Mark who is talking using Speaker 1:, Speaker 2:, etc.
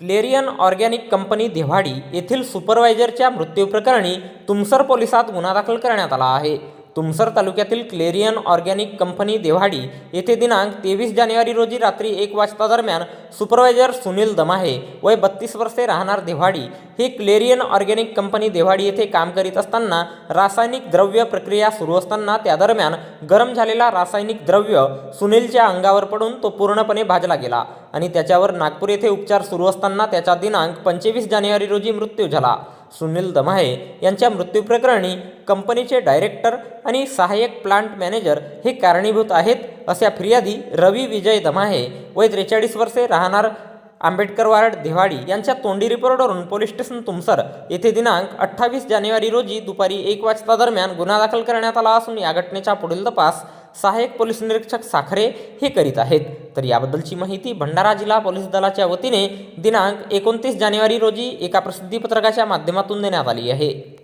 Speaker 1: Clarion organic company देव्हाडी येथील सुपरवायझरच्या मृत्यूप्रकरणी तुमसर पोलिसात गुन्हा दाखल करण्यात आला आहे. तुमसर तालुक्यातील क्लेरियन ऑर्गॅनिक कंपनी देव्हाडी येथे दिनांक तेवीस जानेवारी रोजी रात्री एक वाजता दरम्यान सुपरवायझर सुनील दमाहे वय बत्तीस वर्षे राहणार देव्हाडी हे क्लेरियन ऑर्गॅनिक कंपनी देव्हाडी येथे काम करीत असताना रासायनिक द्रव्य प्रक्रिया सुरू असताना त्या दरम्यान गरम झालेला रासायनिक द्रव्य सुनीलच्या अंगावर पडून तो पूर्णपणे भाजला गेला. आणि त्याच्यावर नागपूर येथे उपचार सुरू असताना त्याचा दिनांक पंचवीस जानेवारी रोजी मृत्यू झाला. सुनील दमाहे यांच्या मृत्यूप्रकरणी कंपनीचे डायरेक्टर आणि सहाय्यक प्लांट मॅनेजर हे कारणीभूत आहेत अशा फिर्यादी रवी विजय दमाहे वय त्रेचाळीस वर्षे राहणार आंबेडकर वार्ड देवाडी यांच्या तोंडी रिपोर्टवरून पोलीस स्टेशन तुमसर येथे दिनांक अठ्ठावीस जानेवारी रोजी दुपारी एक वाजता दरम्यान गुन्हा दाखल करण्यात आला असून या घटनेचा पुढील तपास सहाय्यक पोलीस निरीक्षक साखरे हे करीत आहेत. तर याबद्दलची माहिती भंडारा जिल्हा पोलीस दलाच्या वतीने दिनांक एकोणतीस जानेवारी रोजी एका प्रसिद्धीपत्रकाच्या माध्यमातून देण्यात आली आहे.